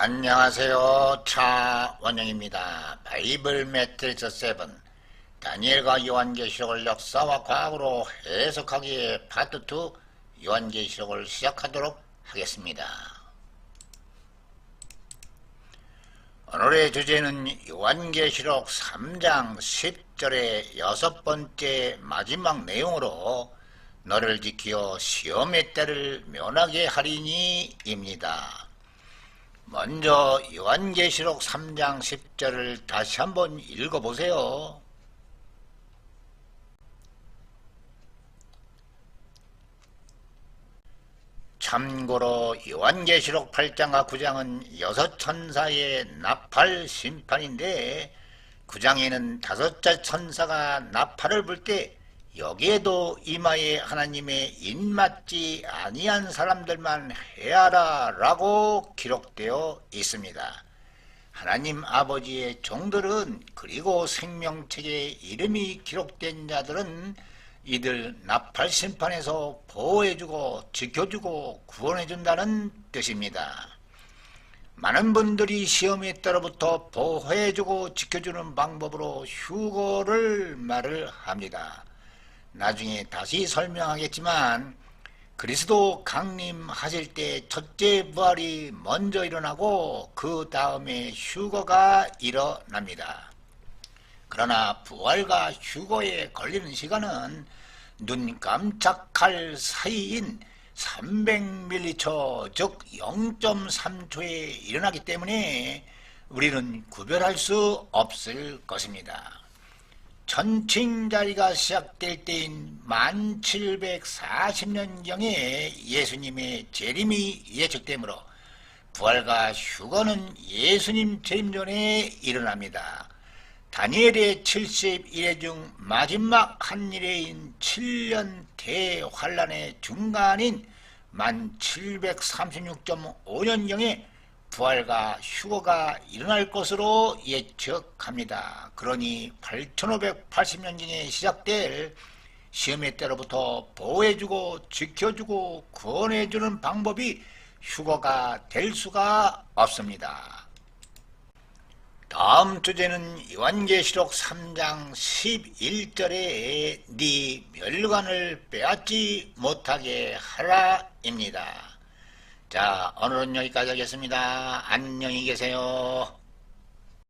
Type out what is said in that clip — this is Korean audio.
안녕하세요. 차원영입니다. 바이블 매트리스 7 다니엘과 요한계시록을 역사와 과학으로 해석하기의 파트 2 요한계시록을 시작하도록 하겠습니다. 오늘의 주제는 요한계시록 3장 10절의 여섯 번째 마지막 내용으로 너를 지키어 시험의 때를 면하게 하리니입니다. 먼저 요한계시록 3장 10절을 다시 한번 읽어보세요. 참고로 요한계시록 8장과 9장은 여섯 천사의 나팔 심판인데 9장에는 다섯째 천사가 나팔을 불 때 여기에도 이마에 하나님의 입맞지 아니한 사람들만 해하라 라고 기록되어 있습니다. 하나님 아버지의 종들은 그리고 생명책에 이름이 기록된 자들은 이들 나팔 심판에서 보호해주고 지켜주고 구원해준다는 뜻입니다. 많은 분들이 시험에 따라부터 보호해주고 지켜주는 방법으로 휴거를 말을 합니다. 나중에 다시 설명하겠지만 그리스도 강림하실 때 첫째 부활이 먼저 일어나고 그 다음에 휴거가 일어납니다. 그러나 부활과 휴거에 걸리는 시간은 눈 깜짝할 사이인 300ml 즉 0.3초에 일어나기 때문에 우리는 구별할 수 없을 것입니다. 천칭자리가 시작될 때인 1740년경에 예수님의 재림이 예측되므로 부활과 휴거는 예수님 재림 전에 일어납니다. 다니엘의 71회 중 마지막 한 일회인 7년 대환란의 중간인 1736.5년경에 부활과 휴거가 일어날 것으로 예측합니다. 그러니 8580년경에 시작될 시험의 때로부터 보호해주고 지켜주고 구원해주는 방법이 휴거가 될 수가 없습니다. 다음 주제는 요한계시록 3장 11절에 네 멸관을 빼앗지 못하게 하라입니다. 자, 오늘은 여기까지 하겠습니다. 안녕히 계세요.